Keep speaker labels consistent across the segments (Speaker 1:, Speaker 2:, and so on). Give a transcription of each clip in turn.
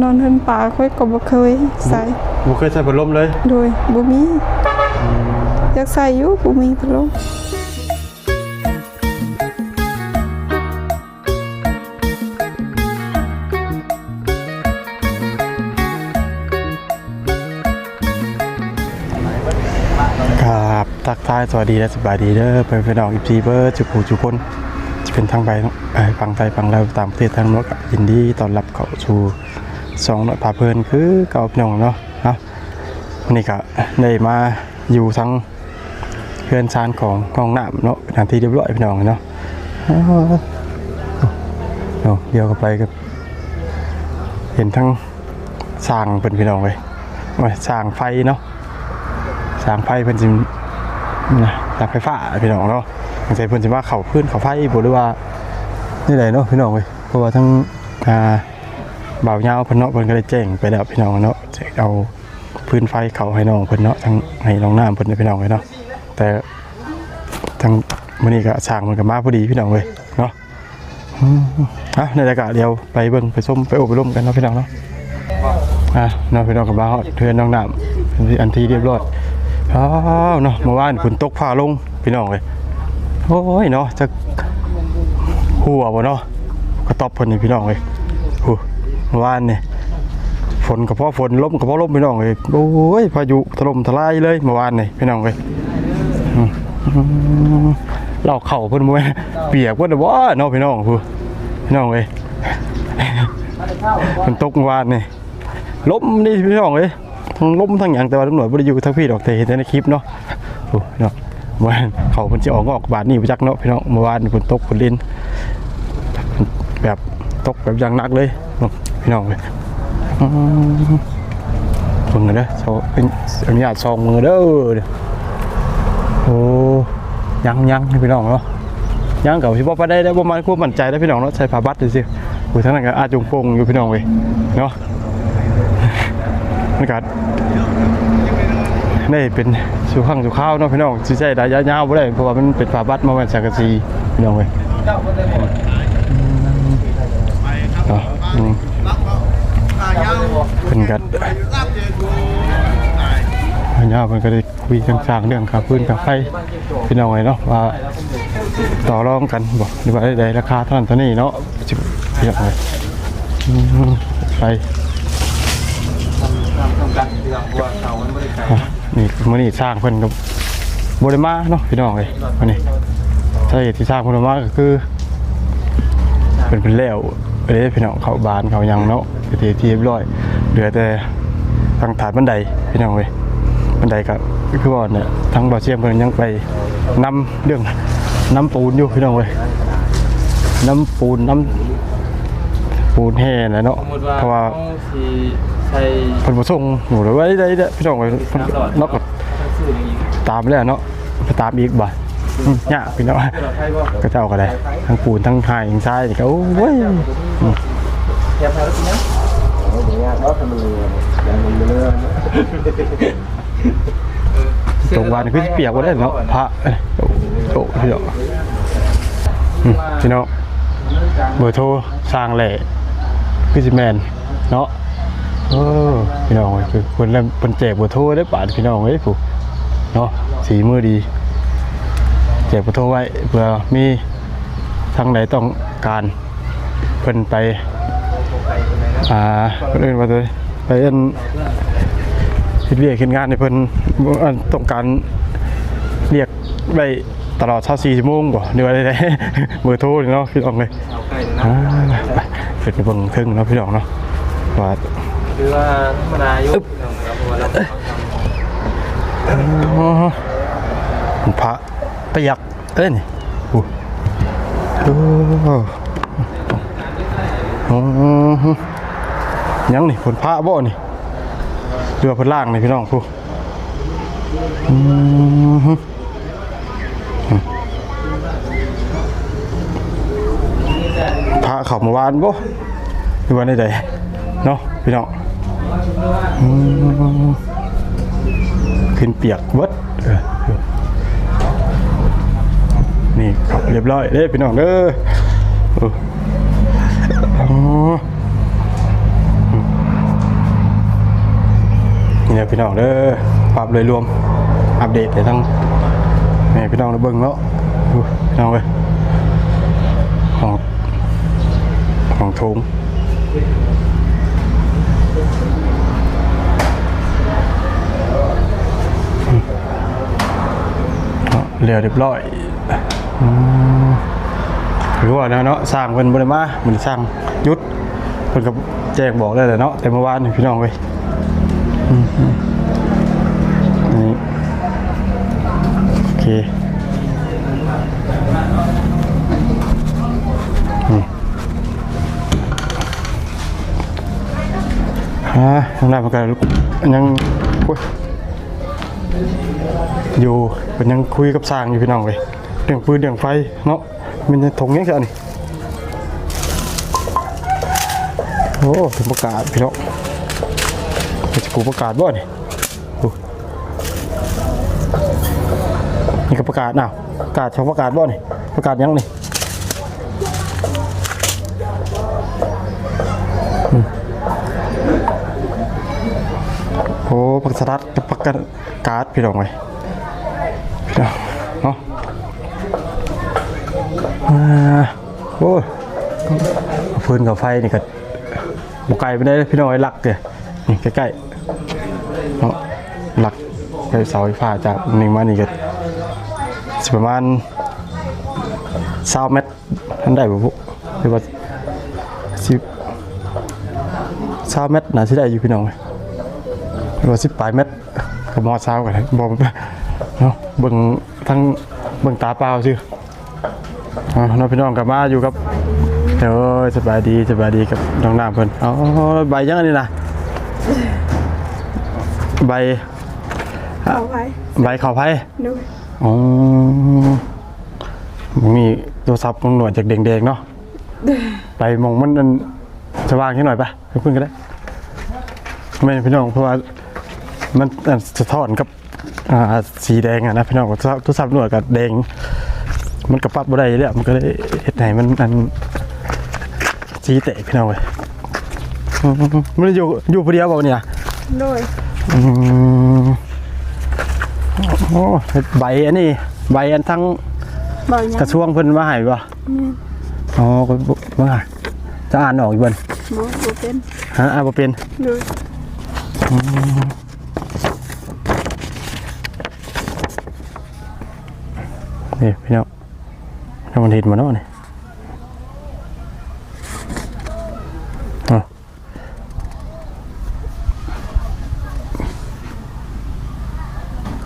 Speaker 1: นอนเฮือนป่าค่อยก็บ่เคยใส่
Speaker 2: บ่เคยใส่พัดลมเลย
Speaker 1: โดยบ่มีอยากใส่อยู่บ่มีพัดลม
Speaker 2: ครับทักทายสวัสดีและสบายดีเด้อเพื่อนพี่น้องอีพีเบอร์จุกหูจุกคนจะเป็นทางไปเอ่อฝั่งไทยฝั่งลาวตามประเทศทางโน้นก็ยินดีต้อนรับเข้าสู่ สองหน่อยพาเพลินคือเก่าพี่น้องเนาะเนาะนนี้ก็ได้มาอยู่ทั้งเพื่อนชานของห้องหน้ำเนาะทางที่เรียบร้อยพี่น้องเนาะเดี๋ยวก็ไปกับเห็นทั้งสร้างเป็นพี่น้องเลยสร้างไฟเนาะสร้างไฟเพิ่นสินะสร้างไฟฟ้าพี่น้องเนาะสงสัยเพิ่นสิว่าเขาพื้นเขาไฟบ่หรือว่านี่ไหนเนาะพี่น้องเว้ยเพราะว่าทั้งอ่า บ่าวยาเพิ่นเนาะเพิ่นก็ได้แจ้งไปแล้วพี่น้องเนาะเอาพื้นไฟเขาให้น้องเพิ่นเนาะทั้งให้น้องน้ำเพิ่นพี่น้องเว้ยเนาะแต่ทั้งมื้อนี้ก็สร้างมันก็มาพอดีพี่น้องเว้ยเนาะอะในรายการเดียวไปเบิ่งไปส้มไปอบไปร่มกันเนาะพี่น้องเนาะอะเนาะพี่น้องกับบ้าฮอดเทือนน้องน้ำเป็นอันที่เรียบร้อยอ้าวเนาะเมื่อวานฝนตกฟ้าลงพี่น้องเลยโอ้ยเนาะจะหัวบ่เนาะกระตอบเพิ่นนี่พี่น้องเลยหู วานนี่ฝนกับพ่อฝนลมกับพ่อลมพี่น้องเลยโอ้ยพายุถล่มทลายเลยเมื่อวานนี่พี่น้องเลยอืมอืมเราเข่าเพิ่นบ่แม่นเปียกพิ่นน่ะบ่เนาะพี่น้องพูพี่น้องเลยฝนตกเมื่อวานนี่ล้มนี่พี่น้องเลยทั้งล้มทั้งอย่างแต่ว่าตำรวจบ่ได้อยู่ทั้งพี่ดอกแต่เห็นแต่ในคลิปเนาะโอ้เนาะเมื่อวานเขาเพิ่นสิออกงอกบาดนี่ไปจักเนาะพี่น้องเมื่อวานฝนตกฝนลินแบบตกแบบอย่างหนักเลยเนาะ พี่น้องเลยอืมเบิ่งเด้อเขาเป็นอนุญาตซองมือเด้อโอ้ยังยังพี่น้องเนาะยังเก่าสิบ่ไปได้ได้บ่มาควบมั่นใจได้พี่น้องเนาะใส่ผ้าบัตรดูสิโอ้ยทั้งนั้นก็อาจงโปงอยู่พี่น้องเว้ยเนาะมันก็ได้เป็นสูข้างสูข้าวเนาะพี่น้องสิใช้ระยะยาวบ่ได้เพราะว่ามันเป็นฝาบัดมาแม่นสังกะสีพี่น้องเว้ยเนาะอืม เพิ่นก็อันยาวเพิ่นก็ได้คุยกันสร้างเรื่องค่าพื้นค่าไฟพี่น้องเว้ยเนาะว่าต่อรองกันบ่หรือว่าได้ราคาเท่านั้นเท่านี้เนาะสิพี่น้องเว้ยอืมไปนี่มื้อนี้สร้างเพิ่นก็บ่ได้มาเนาะพี่น้องเอ้ยมื้อนี้สาเหตุที่สร้างเพิ่นบ่มาก็คือเป็นเพิ่นแล้ว เอ้ยพี่น้องเขาบานเขายังเนาะไปที่ที่เรียบร้อย เหลือแต่ทางฐานบันไดพี่น้องเอ้ยบันไดก็คือว่าเนี่ยทางบ่อเชียมเพิ่นยังไปนำเรื่องน้ำปูนอยู่พี่น้องเอ้ยน้ำปูนน้ำปูนแห่นะเนาะเพราะว่า
Speaker 3: เพิ่
Speaker 2: นบ่ส่งหนูเลยไว้ได้ได้พี่น้องเอ้ยเน
Speaker 3: อด
Speaker 2: เนาะก็
Speaker 3: ซื้ออย่างนี้
Speaker 2: ตามแล้วเนาะไปตามอีกบ่ ยากพี่น้อง
Speaker 3: หลอดไทยบ่
Speaker 2: ก็เจ้าก็ได้ทั้งปูนทั้งหายทั้งทรายนี่ก็โอ้ย
Speaker 3: แค่ไทยแล้วนะโอ้ยยากเนาะทำมันเลยอย่างมันเลย
Speaker 2: ตกวันคือเปียกบ่ได้เนาะพระโอ้พี่น้องพี่น้องเบอร์โทรสร้างแหล่คือสิแมนเนาะเออพี่น้องคือคนเริ่มเพิ่นแจกเบอร์โทรได้ป่านพี่น้องเอ้ยผู้เนาะสีมือดี จกเบอร์โทรไว้เผื่อมีทางไหนต้องการเพิ่นไปอ่าคนอื่นว่าจะไปเอ็นเฮ็ดเรียกเฮ็ดงานในเพิ่นอันต้องการเรียกได้ตลอด24ชั่วโมงบ่หรือว่าได้เบอร์โทรนี่เนาะพี่น้องเลย
Speaker 3: เอาใกล้นะ
Speaker 2: อ่าไปเพิ่นไปเบิ่งเทิงเนาะพี่น้องเนาะว่า
Speaker 3: คือว่าธรรมดาอยู่ครับเพราะว่าเรา
Speaker 2: อ๋อมันพระ ประหยักเอ้ยนี่โอ้ยังนี่ผลพระบ่นี่เรือผลล่างนี่พี่น้องผู้พระเขามื่อวานบ่หรือว่าในใดเนาะพี่น้องขึ้นเปียกเวิดเออ นี่ครับเรียบร้อยเด้พี่น้องเด้อเอออ๋ออืมเนี่ยพี่น้องเด้อภาพเลยรวมอัปเดตให้ทั้งแม่พี่น้องได้เบิ่งเนาะพี่น้องเอ้ยของของทุงเรียบร้อย รือว่านวเนาะสร้างเพิ่นบ่ได้มามันสร้างยุดเพิ่นก็แจ้งบอกได้แหละเนาะแต่เมื่อวานนี่พี่น้องเว้ยนี่โอเคฮะยังได้เหมือนกันยังอยอยู่เป็นยังคุยกับสร้างอยู่พี่น้องเลย เรื่องปืนเรื่องไฟเนาะมันจะถงยังไงนี่โอ้ถึงประกาศพี่น้องจะกูประกาศบ่นี่นี่ก็ประกาศน่ะประกาศช่องประกาศบ่นี่ประกาศยังนี่โอ้ประกาศกับประกาศการ์ดพี่น้องไว้พี่น้องเนาะ อ่าโอ้ยฟืนกับไฟนี่ก็บุกไกลไปได้พี่น้องไอ้หลักเลยนี่ใกล้ๆเนาะหลักไปเสาไฟฟ้าจากหนึ่งมานี่ก็สิประมาณสามเมตรทันได้บ่พวกหรือว่าสิสามเมตรน่าสิได้อยู่พี่น้องหรือว่าสิบปลายเมตรกับมอสากันบอกเนาะเบิ่งทั้งเบิ่งตาเปล่าซื่อ อ๋อน้องพี่น้องกลับมาอยู่กับเดี๋ยสบายดีสบายดีกับน้องน้ำเพิ่นอ๋อใบยังอันนี้นะใบ
Speaker 1: เอาไว้
Speaker 2: ใบข้าวไผ่
Speaker 1: ดู
Speaker 2: อ๋อมีโทรศัพท์ของหน่วยจากแดงๆเนาะไปมองมันอันสว่างแค่หน่อยไปไปพึ่งกันได้ไม่พี่น้องเพราะว่ามันสะท้อนกับสีแดงอะนะพี่น้องโทรศัพท์โทรศัพท์หน่วยกับแดง มันกระปับบ่ได้เลยมันก็เลยเฮ็ดไหนมันอันสีเตะพี่น้องเลยอืมมันอยู่อยู่ผู้เดียวเปล่าเนี่ย
Speaker 1: โดย
Speaker 2: อืมโอ้ใบอันนี้ใบอันทั้ง
Speaker 1: บ่ยัง
Speaker 2: กระทรวงเพิ่นมาให้บ่
Speaker 1: แม่น
Speaker 2: อ๋อก็บ่มาให้จะอ่านออกอยู่เบิ่น
Speaker 1: หมอบ่เป็น
Speaker 2: ฮะอ่านบ่เป็น
Speaker 1: โดย
Speaker 2: นี่พี่น้อง ถ้ามันเห็นมาเนาะนี่อ๋อ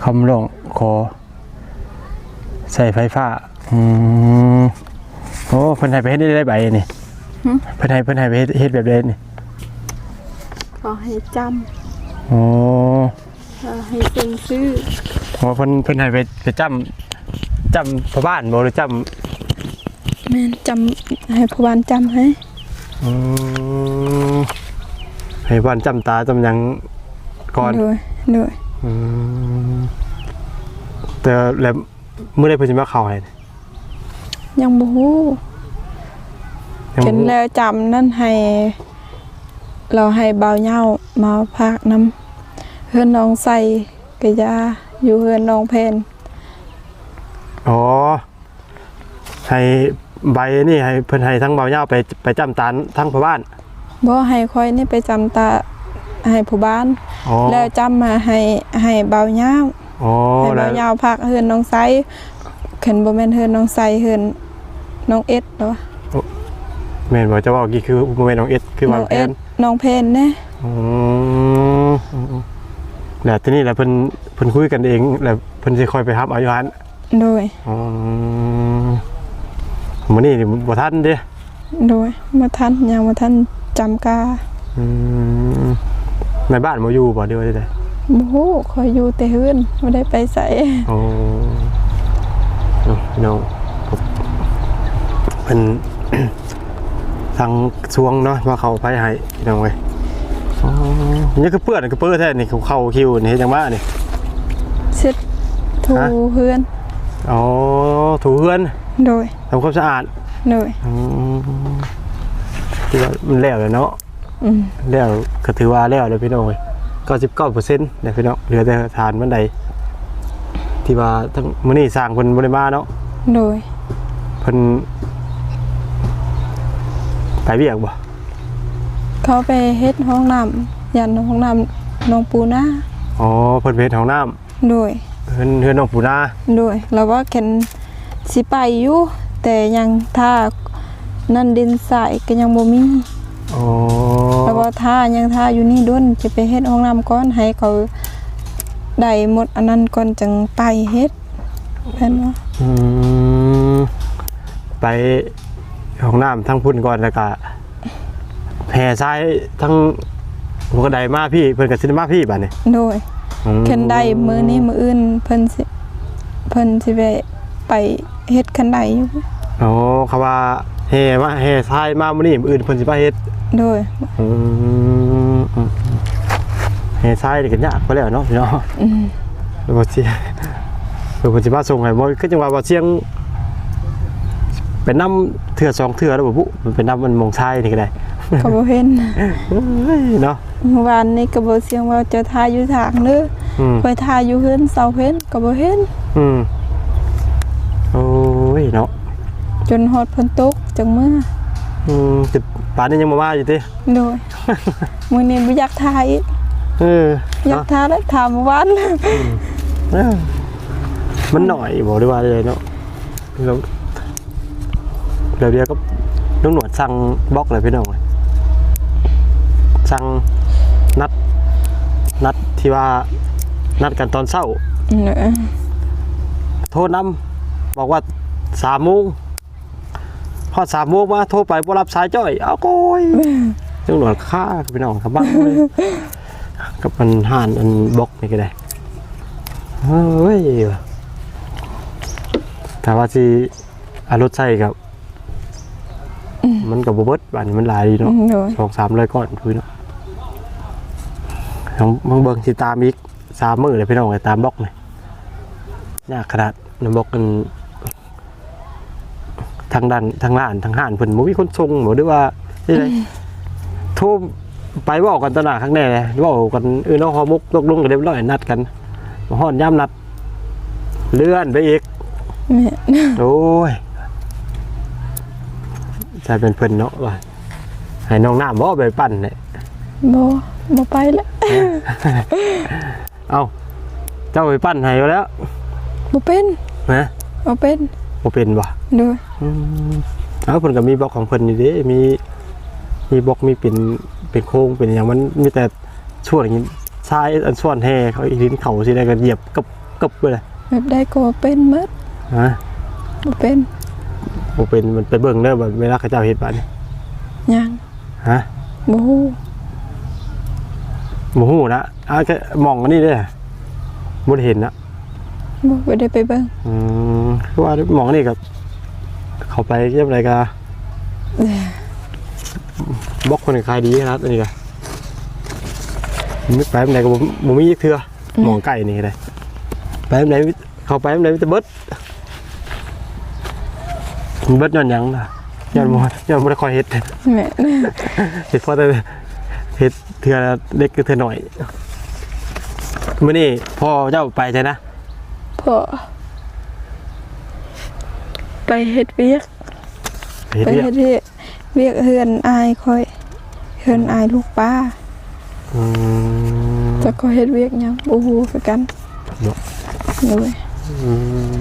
Speaker 2: คำร้องขอ ใส่ไฟฟ้า อืมโอ้เพิ่นให้ไปเฮ็ดได้ได้ใบนี่เพิ่นให้เพิ่นให้ไปเฮ็ดเฮ็ดแบบใดนี่
Speaker 1: ขอให้จ
Speaker 2: โอ้ำ
Speaker 1: ขอให้เซ็นชื่อ
Speaker 2: โหเพิ่นเพิ่นให้ไปไปจำจำพ่อบ้านบ่หรือจำ
Speaker 1: แม่นจำให้ผู้บ้านจำให้
Speaker 2: อืมให้บ้านจำตาจำหยังก่อน
Speaker 1: โดยโดย
Speaker 2: อืมแต่แล้วมื้อใดเพิ่นสิมาเข้าให้
Speaker 1: ยังบ่ฮู้
Speaker 2: ยัง
Speaker 1: เห็น
Speaker 2: บ่รู้
Speaker 1: แล้วจำนั่นให้ เราให้เบาเหย้ามาพากน้ำเฮือนน้องใส่กะยาอยู่เฮือนน้องเพน
Speaker 2: อ๋อให้ ใบนี่ให้เพิ่นให้ทั้งเบาเหย้าไปไปจำตาทั้งพ่อบ้าน
Speaker 1: บ่ให้ค่อยนี่ไปจำตาให้ผู้บ้าน
Speaker 2: อ๋อ
Speaker 1: แล้วจำมาให้ให้เบาเหย้า
Speaker 2: อ๋อ
Speaker 1: ให้
Speaker 2: แล้
Speaker 1: เบาวเหย้าพักเฮือนน้องไซเข็นบ่แม่นเฮือนน้องไซเฮือนน้องเอ็ดเนาะ
Speaker 2: แม่นบ่จะเว้ากี่คือบ่แม่นน้องเอ็ดคือ
Speaker 1: น้
Speaker 2: ว่า
Speaker 1: อง
Speaker 2: แพ
Speaker 1: เอ็ด
Speaker 2: น
Speaker 1: น้องเพนแน่
Speaker 2: อืมอืมแล้วทีนี้แหละเพิ่นเพิ่นคุยกันเองแล้วเพิ่นสิคอยไปรับเอาอยู่หั่น
Speaker 1: โดย
Speaker 2: อ๋อ มื้อนี้นี่บ่ทันเด้
Speaker 1: โดยมาทันยังมาทันจำกา
Speaker 2: อืมในบ้านบ่อยู่บ่เดียวได้
Speaker 1: บ่ฮู้คอยอยู่แต่เฮือนบ่ได้ไปไส
Speaker 2: อ๋อเอาพี่น้องผมเป็นทางช่วงเนาะมาเข้าไปให้พี่น้องเว้ยอ๋อนี่คือเปื้อนคือเปื้อนแท้นี่เขาเข้าคิวนี่เฮ็ดจังว่านี่
Speaker 1: เช็ดถู
Speaker 2: ฮะ
Speaker 1: เฮือน
Speaker 2: อ๋อถูเฮือน
Speaker 1: โดย
Speaker 2: ทำความสะอาด
Speaker 1: โดย
Speaker 2: อืมที่ว่ามันแล้วเลยเนาะ
Speaker 1: อืม
Speaker 2: แล้วก็ถือว่าแล้วเลยพี่น้องเว้ยก็สิบเก้าเปอร์เซ็นต์เนี่ยพี่น้องเหลือแต่ฐานบันไดที่ว่าทั้งมื้อนี้สร้างเพิ่นบ่ได้มาเนาะ
Speaker 1: โดย
Speaker 2: เพิ่นไปเวียกบ่
Speaker 1: เขาไปเฮ็ดห้องน้ำยันห้องน้ำน้องปูนา
Speaker 2: อ๋อเพิ่นไปเฮ็ดห้องน้ำ
Speaker 1: โดย
Speaker 2: เฮือนเฮือนน้องปูนา
Speaker 1: โดยเราว่าเข็น สิไปอยู่แต่ยังถ้านั่นดินสายก็ยังบ่มี
Speaker 2: อ๋อ
Speaker 1: แล้วว่าถ้ายังถ้าอยู่นี่ด้นจะไปเฮ็ดห้องน้ำก่อนให้เขาได้หมดอันนั้นก่อนจึงไปเฮ็ดเพิ่นว่า
Speaker 2: อืมไปห้องน้ำทั้งพุ่นก่อนแล้วก็แผ่ซ้ายทั้งหัวกระไดมาพี่เพิ่นก็สิได้มาพี่บัดนี้
Speaker 1: โดย
Speaker 2: อืม
Speaker 1: เข็นได้มื้อนี้มื้ออื่นเพิ่นสิเพิ่นสิไปไป เฮ็ดคันใดอยู่
Speaker 2: อ๋อเขาว่าแห่มาแห่ซ้ายมามื้อนี้มื้ออื่นเพิ่นสิมาเฮ็ด
Speaker 1: โดย
Speaker 2: อืมอืมแห่ซ้ายนี่ก็ยากไปแล้วเนาะพี่น้อง
Speaker 1: อืม
Speaker 2: แล้วบ่เสียเพิ่นสิมาส่งให้บ่คือจังว่าบ่เสียงเป็นน้ำเถื่อสองเถื่อแล้วบ่บุมันเป็นน้ำมันมงชายนี่ก็ได้
Speaker 1: ก็บ่เห็น
Speaker 2: เอ้ยเนาะ
Speaker 1: เมื่อวานนี้ก็บ่เสียงว่าจะทาอยู่ทางเด้อ
Speaker 2: อืม
Speaker 1: ไปทาอยู่เฮือนเสาเพิ่นก็บ่เห็น
Speaker 2: อืมโอ้ยเนาะ
Speaker 1: จนฮอดเพิ่นตกจังมื้อ
Speaker 2: อืมแต่ป่านนี้ยังมาว่าอยู่ติ
Speaker 1: โดยมื้อนี้บ่อยากทาอีก
Speaker 2: เออ
Speaker 1: อยาก
Speaker 2: เนาะ
Speaker 1: ทาแล้วทาเมื่อวาน
Speaker 2: เออมันหน่อยบอกได้ว่าเลยเนาะแล้วเดี๋ยวเดียวก็ลุงหนวดสั่งบล็อกเลยพี่น้องเลยสั่งนัด นัดที่ว่านัดกันตอนเช้า
Speaker 1: เนอะ
Speaker 2: โทรนำบอกว่าสามโมง พอสามโมงมาโทรไปบ่รับสายจ้อย เอาโกยลุงหนวดฆ่าพี่น้องกับบ้างเลยกับมันห่านอันบล็อกนี่ก็ได้เฮ้ยว่ะแต่ว่าสิอารถใส่กับ มันกับบเบิดบานนี้มันหลายดีเนาะ
Speaker 1: โดย
Speaker 2: สองสามร้อยก้อนพี่เนาะของบางเบิงสิตามอีกสามมือเลยพี่น้องเลยตามบล็อกเลยยากขนาดน้ำบล็อกกัน ทางด้านทางร้านทางห้านเพิ่นบ่มีคนส่งบ่หรือว่าที่ไหนโทรไปเว่ากันตอนหน้าข้างแน่เลยเว่ากันเออเนาะฮอมุกตกลงกันเรียบร้อยนัดกันมาฮอดย่ำนัด เลื่อนไปอีก
Speaker 1: แม่
Speaker 2: โอ้ยใจเป็นเพิ่นเนาะว่าให้น้องน้ำบ่ไปปั่นเนี่ย
Speaker 1: บ่บ่ไปแล้ว
Speaker 2: เอาเจ้าไปปั้นให้ก็แล้ว
Speaker 1: บ่เป็น
Speaker 2: นะ
Speaker 1: บ่เป็น
Speaker 2: บ่เป็นบ่
Speaker 1: โดย
Speaker 2: อืม เอาเพิ่นก็มีบล็อกของเพิ่นนี่เด้มีมีบล็อกมีเป็นเป็นโค้งเป็นอย่างมันมีแต่ช่วงอย่างนี้ทรายอันส่วนแห่เขาอีลิ้นเขาสิได้ก็เหยียบกับกับไปเลย
Speaker 1: แบบใดก็บ่เป็นหมด
Speaker 2: ฮะ
Speaker 1: บ่เป็น
Speaker 2: บ่เป็นมันไปเบิ่งเด้อแบบเวลาเขาเจ้าเฮ็ดบัดนี้
Speaker 1: ยัง
Speaker 2: ฮะ
Speaker 1: บ่ฮู้
Speaker 2: บ่ฮู้นะอะแค่มองอันนี้เด้อบ่ได้เห็นนะ
Speaker 1: บ่บ่ได้ไปเบิ่ง
Speaker 2: อืมคือว่ามองอันนี้กับ เข้าไปเรียบอะไรก็บล็อกคนขายดีนะครับอันนี้ก็ไม่ไปไหนก็บ่บ่มีเทื่อหมองไก่นี่ก็ได้ไปไหนเข้าไปไหนมีแต่เบิดเบิดย้อนหยังล่ะย้อนบ่ย้อนบ่ได้คอยเฮ็ด
Speaker 1: แม่
Speaker 2: เฮ็ดเพราะแต่เฮ็ดเทื่อเล็กก็เทื่อน้อยมื้อนี้พ่อเจ้าไปใช่นะ
Speaker 1: พ่อ ไปเฮ็ดเวียก
Speaker 2: ไปเฮ็ด
Speaker 1: ไป
Speaker 2: เรียก
Speaker 1: เฮ็ดเวียกเวียกเฮือนอายค่อยเฮือนอายลูกป้า
Speaker 2: อืม
Speaker 1: จะก็เฮ็ดเวียกหยังบ่ฮู้คือกัน
Speaker 2: เนาะ
Speaker 1: โดย
Speaker 2: อืม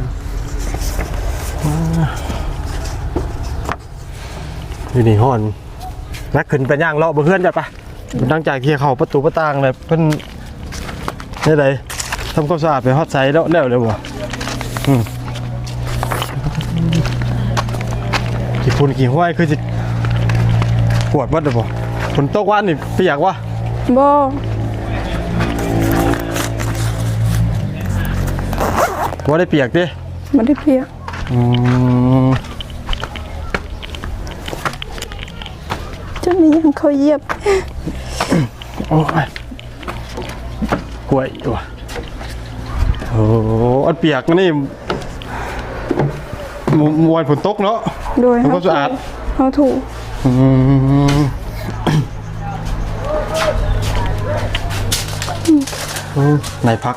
Speaker 2: อยู่นี่ห้อนแล้วขึ้นไปย่างเลาะบนเพื่อนจัดปะตั้งจากที่เขาประตูประตางเลยเพิ่นนี่ไดทำความสะอาดไปฮอดไซด์แล้วแล้วเลยบ่อืม ฝุ่นกี่ห้วยคือสิกวดวัดเลยบ่ฝนตกวันนี่เปียกวะ
Speaker 1: บ่
Speaker 2: ว่าได้เปียกดิ
Speaker 1: บ่ได้เพียก
Speaker 2: อืม
Speaker 1: จะมีหยังเขาเหยียบ
Speaker 2: โอ้ยกล้วยว่ะโอ้อันเปียกนี่มมวนฝนตกเนาะ
Speaker 1: โดย
Speaker 2: ทำความสะอาด
Speaker 1: เฮาถูก
Speaker 2: อืมโอ้ในพัก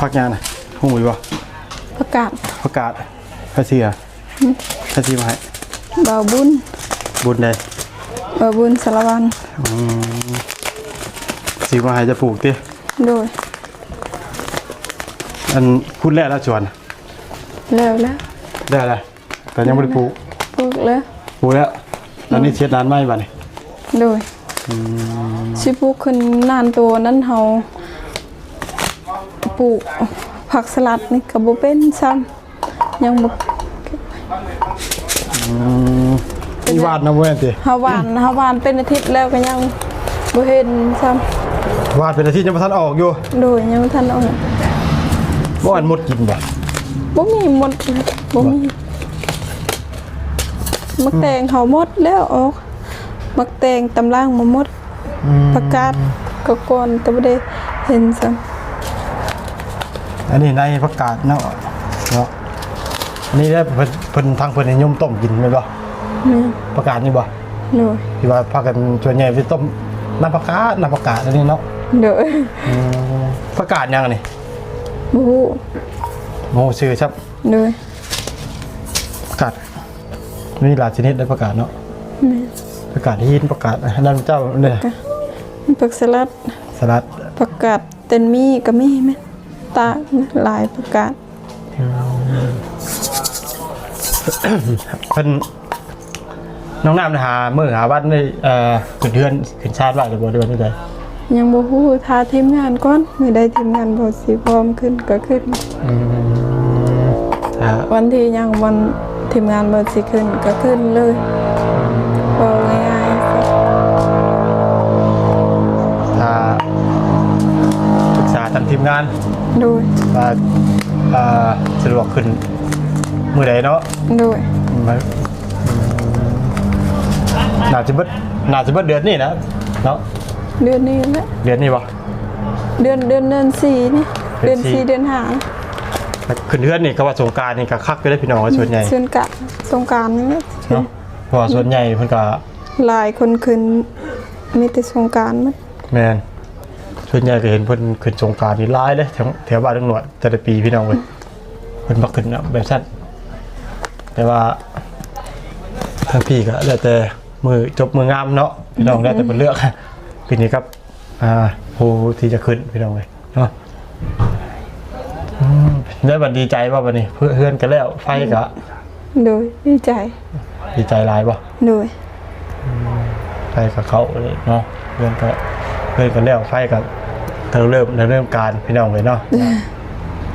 Speaker 2: พักยางน่ะหูยบ่
Speaker 1: ประกาศ
Speaker 2: ประกาศพระเสียพระเสียมาให้
Speaker 1: บ่าวบุญ
Speaker 2: บุญใด
Speaker 1: บ่าวบุญสารวัน
Speaker 2: สีมาให้จะปลูกติ
Speaker 1: โดย
Speaker 2: อันพูดแล้วแล้วชวน
Speaker 1: แล้วแล้ว
Speaker 2: ได้อะไร แต่ยังไม่ได้ปลูก
Speaker 1: ปลูกแล้ว
Speaker 2: ปลูกแล้วตอนนี้เช็ดร้านไม้บ้านี่
Speaker 1: โดยสิปลูกขึ้นนานตัวนั้นเฮาปลูกผักสลัดนี่ก็บ่เป็นซ้ำยังบ่
Speaker 2: มีวาดนะเว้ยติ
Speaker 1: เฮาหวานเฮาหวานเป็นอาทิตย์แล้วก็ยังบ่เห็นซ้ำ
Speaker 2: วาดเป็นอาทิตย์ยังบ่ทันออกอยู่
Speaker 1: โดยยังบ่ทันออก
Speaker 2: บ่อันหมดกินบ่
Speaker 1: บ่มีหมดบ่มี มักแตงเขาหมดแล้วออกมักแตงตำล่างมาหมดประกาศก็ก่อนแต่บ่ได้เห็นซ้ำ
Speaker 2: อันนี้ในประกาศเนาะเนาะอันนี้ได้เพิ่นเพิ่นทางเพิ่นนิยมต้มกินแม่นบ่
Speaker 1: นี่
Speaker 2: ประกาศนี่บ่
Speaker 1: โดย
Speaker 2: ที่ว่าพากันส่วนใหญ่ไปต้มน้ำประกาศน้ำประกาศอันนี้เนาะ
Speaker 1: โดย
Speaker 2: ประกาศยังอันนี่
Speaker 1: บ่ฮู้
Speaker 2: โมชื่อครับ
Speaker 1: โดย
Speaker 2: ประกาศ มีหลายชนิดได้ประกาศเนาะ
Speaker 1: แม่
Speaker 2: ประกาศหินประกาศอันนั้นเจ้าเนี่ย
Speaker 1: ผักสลัด
Speaker 2: สลัด
Speaker 1: ผักกาดเต็นมีก็มีแม่นตากนะหลายผักกาด
Speaker 2: เพิ่นน้องน้ำนะหามื้อหาวันในเอ่อขึ้นเดือนขึ้นชาติว่าหรือบ่เดือนนี้ได้
Speaker 1: ยังบ่ฮู้ทาทีมงานก่อนมื้อใดทีมงานบ่สิพร้อมขึ้นก็ขึ้น
Speaker 2: ถ้า
Speaker 1: วันที่ยังวัน ทีมงานเบิดสิขึ้นก็ขึ้นเลยบอกง่ายๆสิ
Speaker 2: ถ้าปรึกษาทางทีมงาน
Speaker 1: โดย
Speaker 2: ว่าเอ่อสะดวกขึ้นมื้อใดเนาะ
Speaker 1: โดย
Speaker 2: มาน่าจะเบิดน่าจะเบิดเดือนนี้นะเนาะ
Speaker 1: เดือนนี้แหละ
Speaker 2: เดือนนี้บ่
Speaker 1: เดือนเดือนเดือนสี่นี่
Speaker 2: เดื
Speaker 1: เดื
Speaker 2: อ
Speaker 1: อนน
Speaker 2: สี่
Speaker 1: สี่เดือนห้า
Speaker 2: ขึ้นเดือนนี่ก็ว่าสงกรารนี่ก็คักไปได้พี่น้องส่วนใหญ่
Speaker 1: ส่วนกะสงกรารนี่แหละ
Speaker 2: เนาะเพราะว่าส่วนใหญ่เพิ่นก็
Speaker 1: หลายคนขึ้นมีแต่สงกรารมั้ง
Speaker 2: แม่นส่วนใหญ่ก็เห็นเพิ่นขึ้นสงกรารนี่หลายเลยแถวแถวบ้านตำรวจแต่ละปีพี่น้องเว้ยเพิ่นมักขึ้นแบบสั้นแต่ว่าทางพี่ก็แล้วแต่มือจบมืองามเนาะพี่น้องแล้วแต่เพิ่นเลือกปีนี้ครับอ่าผู้ที่จะขึ้นพี่น้องเว้ยเนาะอืม ได้บัดดีใจว่าบัดนี้ เพื่อนเพื่อนกันแล้วไฟก็
Speaker 1: โดยดีใจ
Speaker 2: ดีใจหลายบ่
Speaker 1: โดย
Speaker 2: ไฟกับเขาเลยเนาะเพื่อนก็เพื่อนกันแล้วไฟกับเธอเริ่มเริ่มการพี่น้องเลยเนาะ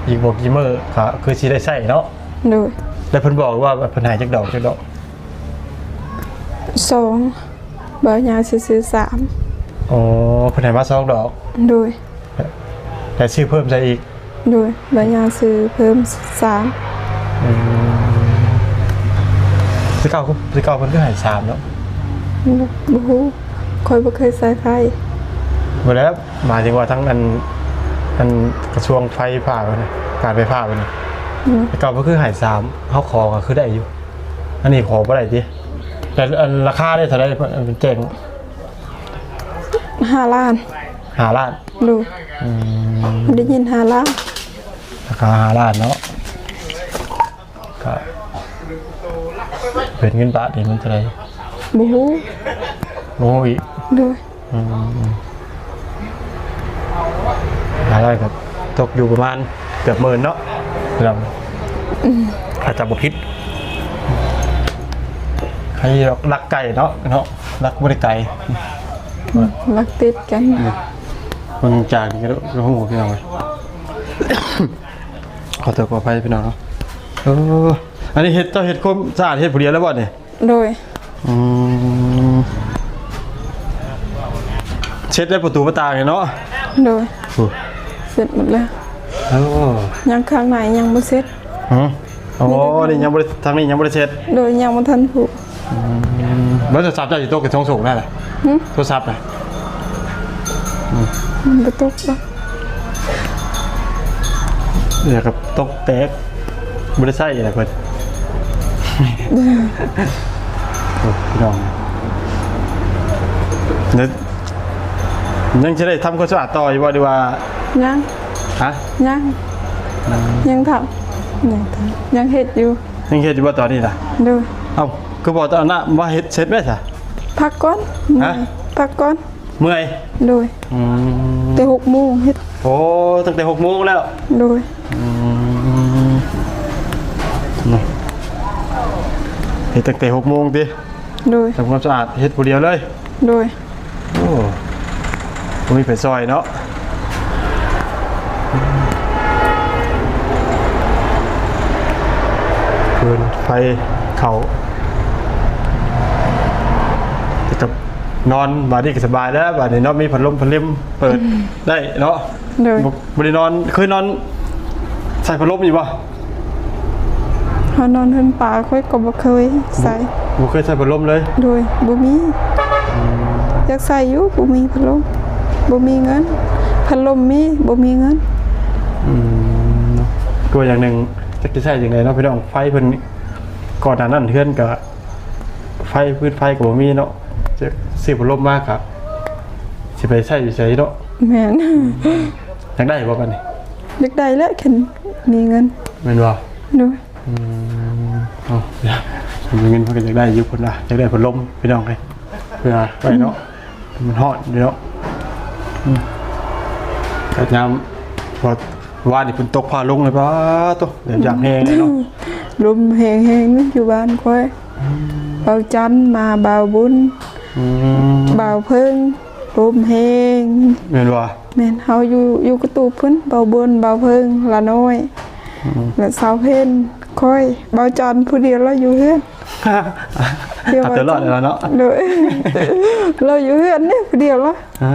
Speaker 2: อีกบอกยีเมอร์ก็คือสิได้ใส่เนาะ
Speaker 1: โดย
Speaker 2: แล้วเพิ่นบอกว่าเพิ่นหายจักดอกจักดอก
Speaker 1: สองบายาซื้อๆสาม
Speaker 2: อ๋อเพิ่นใหายมาสองดอก
Speaker 1: โดย
Speaker 2: แต่ชื่อเพิ่มใส่อีก
Speaker 1: โดยบายาซื้อเพิ่มสาม
Speaker 2: สิเก้าสิเก้าเพิ่นก็ใหายสามเนาะ
Speaker 1: บูฮูคอยบ่เคยใส่ไฟ
Speaker 2: หมดแล้วหมายถึงว่าทั้งอันอันกระทรวงไฟฟ้าเนี่ยการไฟฟ้าเนี่ย
Speaker 1: อืม
Speaker 2: สิเก้าเพิ่นคือใหายสามเฮาขอก็คือได้อยู่ อันนี้ขอบ่ได้ติแต่อันราคาได้เท่าไหร่เพิ่นเป็นแจ้ง
Speaker 1: ห้าล้าน
Speaker 2: หาล้าน
Speaker 1: ดูได้ยินห้าล้าน
Speaker 2: ราคาหาล้านเนาะก็เป็นเงินบาทนี่มันเท่าไหร่
Speaker 1: บูฮู
Speaker 2: โอ้ย
Speaker 1: ดู
Speaker 2: หาล้านครับตกอยู่ประมาณเกือบหมื่นเนาะเราอาจจะบ่ผิดใครรักไก่เนาะเนาะรักบ่ได้ไก่
Speaker 1: รักติดกัน
Speaker 2: มันจากนี่ก็รู้หูพี่น้องเลย ขอตัวขออภัยพี่น้องเนาะเอออันนี้เฮ็ดเจ้าเฮ็ดคมสะอาดเฮ็ดผู้เดียวแล้วบ่เนี่ย
Speaker 1: โดย
Speaker 2: อืมเช็ดได้ประตูประตางเนาะ
Speaker 1: โดย
Speaker 2: โอ้
Speaker 1: เสร็จหมดแล้ว
Speaker 2: โอ้
Speaker 1: ยังข้างในยังบ่เสร็จ
Speaker 2: หือโอ้นี่ยังบ่ได้ทางนี้ยังบ่ได้เช็ด
Speaker 1: โดยยังบ่ทันผูก
Speaker 2: แล้วโทรศัพท์เจ้าสิตกกับท้องส่งได้ล่ะ
Speaker 1: หึ
Speaker 2: โทรศัพท์น่ะ
Speaker 1: มันบ่ตกบ่
Speaker 2: เดี๋ยวกับตกแตกบ่ได้ใช้อะไรเพิ่นโอ้พี่น้องเนี่ยยังจะได้ทำความสะอาดต่ออยู่บ่ดีว่า
Speaker 1: ยัง
Speaker 2: ฮะ
Speaker 1: ยังยังทำยังทำยังเฮ็ดอยู่
Speaker 2: ยังเฮ็ดอยู่บ่ตอนนี้ล่ะ
Speaker 1: โดย
Speaker 2: เอ้าคือบอกตอนนั้นว่าเฮ็ดเสร็จไหมจ้ะ
Speaker 1: พักก่อน
Speaker 2: ฮะ
Speaker 1: พักก่อน
Speaker 2: เมื่อย
Speaker 1: โดย
Speaker 2: อืม
Speaker 1: แต่หกโมงเฮ็ด
Speaker 2: โอ้ตั้งแต่6โมงแล้ว
Speaker 1: โดย
Speaker 2: อืมเนาะ เฮ็ดตั้งแต่6โมงติ
Speaker 1: โดย
Speaker 2: ทำความสะอาดเฮ็ดผู้เดียวเลย
Speaker 1: โดย
Speaker 2: โอ้บ่มีไผซอยเนาะเพิ่นไฟเขาแต่กับนอนบาดนี้ก็สบายแล้วบาดนี้เนาะมีพัดลมพัดลมเปิดได้เนาะ
Speaker 1: โดย
Speaker 2: บ่บ่ได้นอนเคยนอน ใส่พัดลมอยู่บ่
Speaker 1: เฮานอนเฮือนป่าค่อยก็บ่เคยใส่
Speaker 2: บ่เคยใส่พัดลมเลย
Speaker 1: โดยบ่มีอยากใส่อยู่บ่มีพัดลมบ่มีเงินพัดลมมีบ่มีเงิน
Speaker 2: อืมเนาะตัวอย่างหนึ่งจะจะใช่อย่างไรเนาะพี่น้องไฟเพิ่นก่อนหน้านั้นเพื่อนกับไฟพื้นไฟกับบ่มีเนาะจะสิบลมมากครับสิไปใช้อยู่ใช้เนาะ
Speaker 1: แม่น
Speaker 2: อยากได้บ่กันนี่
Speaker 1: อยากได้แล้วคันมีเงิน
Speaker 2: แม่นบ่
Speaker 1: โดย
Speaker 2: อืม เอาเดี๋ยวมีเงินเพิ่นก็อยากได้อยู่พุ่นน่ะอยากได้พัดลมพี่น้องเลยเพื่อไว้เนาะมันฮอดอยู่เนาะอืมแต่ยามพอว่านี่เพิ่นตกพาลงเลยป่ะตัวเดี๋ยวยามแห้งเลยเนาะ
Speaker 1: ลมแห้งๆนึกอยู่บ้านค่อยเบาจันทร์มาเบาบุญ
Speaker 2: อืม
Speaker 1: เบาเพิ่งลมแห้ง
Speaker 2: แม่นบ่
Speaker 1: แม่นเฮาอยู่อยู่กระตูบพุ่นเบาบุญเบาเพิ่งละน้อยและสาวเพ็ญ ค่อยเบาจันทร์ผู้เดียวเราอยู่เฮือนเดี๋ยว
Speaker 2: เอาตัวรอดแล้วเนาะ
Speaker 1: โดยเราอยู่เฮือนนี่ผู้เดียวละ
Speaker 2: อ่า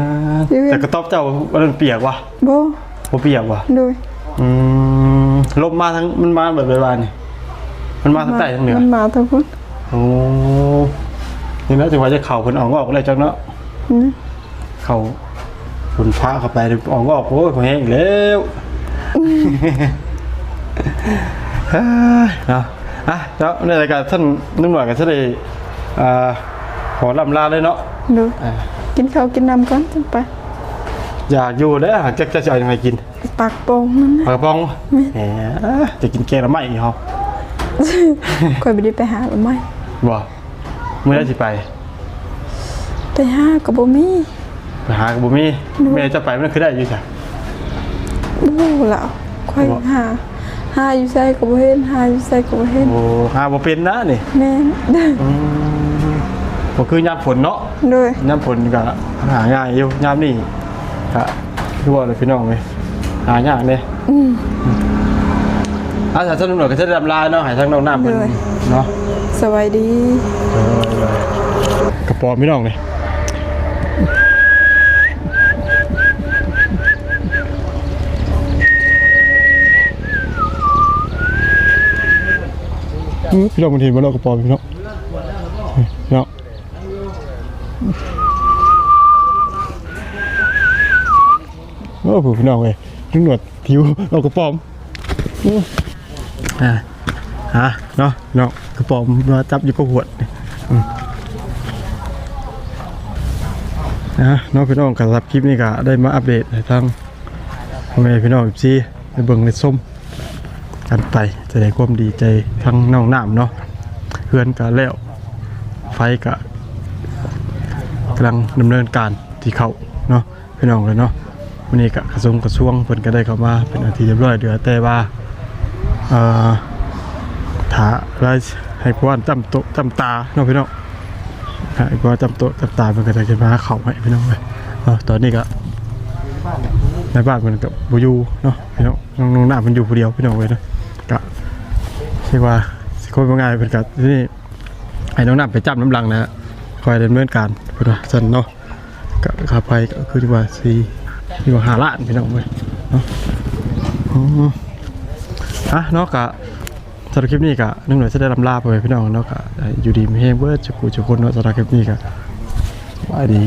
Speaker 1: อยู่เวียน
Speaker 2: แต่กระต๊อบเจ้ามันเปียกว่ะ
Speaker 1: บ่
Speaker 2: บ่เปียกว่ะ
Speaker 1: โดย
Speaker 2: อืมลมมาทั้งมันมาแบบเวลานี่มันมาทั้งใต้ทั้งเหนือ
Speaker 1: มันมาทั้งพุ่น
Speaker 2: โอ้นี่นะจังหวะจะเข่าเพิ่นออกก็ออกเลยจังเนาะ
Speaker 1: อืม
Speaker 2: เข่าฝนพระเข้าไปออกก็ออกโอ้ยพอแห้งอีกแล้ว เนาะอะแล้วในรายการท่านนุ่มหน่อยก็จะได้อ่าขอลำลาเลยเนาะ
Speaker 1: ดย
Speaker 2: อ่า
Speaker 1: กินข้าวกินน้ำก่อนจังไป
Speaker 2: อยากอยู่เด้อหากจะจะเอายังไงกิน
Speaker 1: ปากโป่งนั่นนะ
Speaker 2: ปากระป๋องแหมจะกินแกงละไม่อีกเหรอ
Speaker 1: คอยบ่ได้ไปหาหรือไม่
Speaker 2: บ่เมื่อได้สิไป
Speaker 1: ไปหาก็บ่มี
Speaker 2: ไปหากับบุมีแม่จะไปมันคือได้อยู่จ้ะ
Speaker 1: บ่แล้วคอยหา หาอยู่ไสก็บ่เห็นหาอยู่ไสก็บ่เห็น
Speaker 2: โอ้หาบ่เป็นนะนี่
Speaker 1: แม่น
Speaker 2: อืมบ่คือยามฝนเนาะ
Speaker 1: โดย
Speaker 2: ยามฝนก็หาง่ายอยู่ยามนี้ก็คือว่าเลยพี่น้องเว้ยหายากเด้
Speaker 1: อืม
Speaker 2: อาสาสนุนหน่อยก็จะได้รำลาเนาะให้ทางน้องน้ำเพิ่น
Speaker 1: เลย
Speaker 2: เนาะ
Speaker 1: สวัสดี
Speaker 2: กระป๋อมพี่น้องเลย พี่น้องมันเห็นว่าเรากระป๋อมพี่น้องพี่น้องโอ้โหพี่น้องเลยนึกหนวดผิวเรากระป๋อมอื้ออ่าฮะเนาะเนาะกระป๋อมมาจับอยู่กับหัวดนะน้องพี่น้องกับรับคลิปนี้ก็ได้มาอัปเดตให้ทางพ่อแม่พี่น้องอีกทีในเบิ่งในส้ม กันไปจะได้ความดีใจทั้งน้องน้ำเนาะเพื่อนก็แล้วไฟก็กำลังดำเนินการที่เขาเนาะพี่น้องเลยเนาะวันนี้ก็กระทรวงกระทรวงเพิ่นก็ได้เข้ามาเป็นอาทิตย์เรียบร้อยเดือแต่ว่าเอ่อถ้าได้ให้พวกจำโตจำตาเนาะพี่น้องฮะก็จำโตจำตามันก็จะขึ้นมาเขาให้พี่น้องเลยเนาะตอนนี้ก็ในบ้านมันกับบูยูเนาะพี่น้องน้องน้องหน้ามันอยู่ผู้เดียวพี่น้องเลยเนาะ ก็เรียกว่าสิคนว่าง่ายเป็นกับที่นี่ไอ้น้องหน้าไปจับน้ำลังนะฮะคอยดำเนินการเพื่อสันเนาะก็ค่าไฟก็คือที่ว่าสี่ที่ว่าหาล้านพี่น้องเลยเนาะอ๋ออะเนาะกะสำหรับคลิปนี้ก็นึกหน่อยจะได้ลำลาไปพี่น้องเนาะก็อยู่ดีมีเฮงเบิร์ดจุกุจุคนเนาะสำหรับคลิปนี้ก็สวัสดี